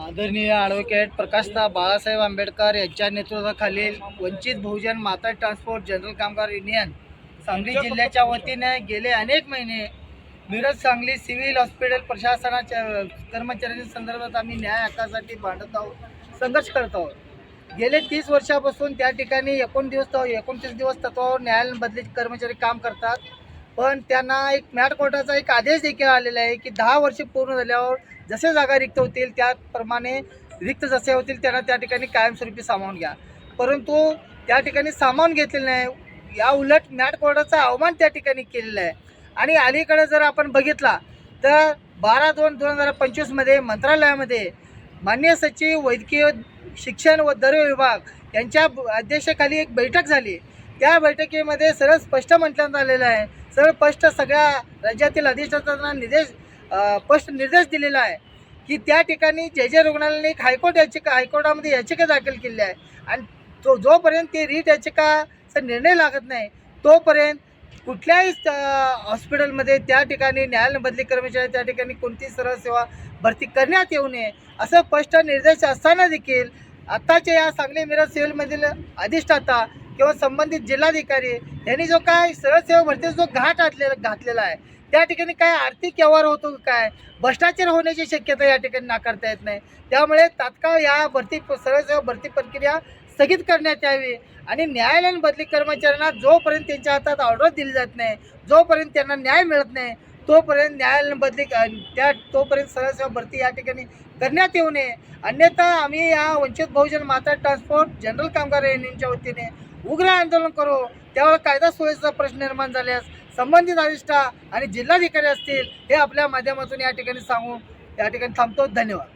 आदरणीय ॲडव्होकेट प्रकाशता बाळासाहेब आंबेडकर यांच्या नेतृत्वाखालील Vanchit Bahujan Mata transport general Kamgar union Sangli जिल्ह्याच्या वतीने गेले अनेक महिने मिरज सांगली सिव्हिल हॉस्पिटल प्रशासनाच्या कर्मचाऱ्यांच्या संदर्भात आम्ही न्याय हक्कासाठी भांडत आहोत संघर्ष करत आहोत. गेले तीस वर्षापासून त्या ठिकाणी एकोणतीस एकोणतीस दिवस तत्वावर न्यायालयीन बदली कर्मचारी काम करतात. पण त्यांना एक मॅट कोर्टाचा एक आदेश देखील आलेला आहे की दहा वर्षे पूर्ण झाल्यावर जसे जागा रिक्त होतील त्याप्रमाणे रिक्त जसे होतील त्यांना त्या ठिकाणी कायमस्वरूपी सामावून घ्या. परंतु त्या ठिकाणी सामावून घेतलेलं नाही. या उलट मॅट कोर्टाचा अवमान त्या ठिकाणी केलेला आहे. आणि अलीकडे जर आपण बघितला तर बारा दोन दोन हजार पंचवीसमध्ये मंत्रालयामध्ये मान्य सचिव वैद्यकीय शिक्षण व दर विभाग यांच्या अध्यक्षाखाली एक बैठक झाली. त्या बैठकीमध्ये सरळ स्पष्ट म्हटण्यात आलेलं आहे. सरळ स्पष्ट सगळ्या राज्यातील अधिष्ठातांना निर्देश स्पष्ट निर्देश दिलेला आहे की त्या ठिकाणी जे जे रुग्णालयाने हायकोर्ट याचिका हायकोर्टामध्ये याचिका दाखल केली आहे. आणि तो जोपर्यंत ते रीट याचिकाचा निर्णय लागत नाही तोपर्यंत कुठल्याही हॉस्पिटलमध्ये त्या ठिकाणी न्यायालय बदली कर्मचारी त्या ठिकाणी कोणतीही सरळ सेवा भरती करण्यात येऊ नये असं स्पष्ट निर्देश असताना देखील आत्ताच्या या सांगली मिरज सिव्हिलमधील अधिष्ठाता किंवा संबंधित जिल्हाधिकारी यांनी जो काय सरळ सेवा भरतीचा जो घाट आटलेला घातलेला आहे त्या ठिकाणी काय आर्थिक व्यवहार होतो काय? भ्रष्टाचार होण्याची शक्यता या ठिकाणी नाकारता येत नाही. त्यामुळे तात्काळ या भरती सरळ सेवा भरती प्रक्रिया स्थगित करण्यात यावी आणि न्यायालयीन बदली कर्मचाऱ्यांना जोपर्यंत त्यांच्या हातात ऑर्डर दिली जात नाही जोपर्यंत त्यांना न्याय मिळत नाही तोपर्यंत न्यायालयीन बदली त्या तोपर्यंत सरळ सेवा भरती या ठिकाणी करण्यात येऊ नये. अन्यथा आम्ही या वंचित बहुजन माता ट्रान्सपोर्ट जनरल कामगार युनियनच्या वतीने उग्र आंदोलन करू. त्यावेळेला कायदा सुव्यवस्थेचा प्रश्न निर्माण झाल्यास संबंधित अधिष्ठा आणि जिल्हाधिकारी असतील हे आपल्या माध्यमातून या ठिकाणी सांगून या ठिकाणी थांबतो. धन्यवाद.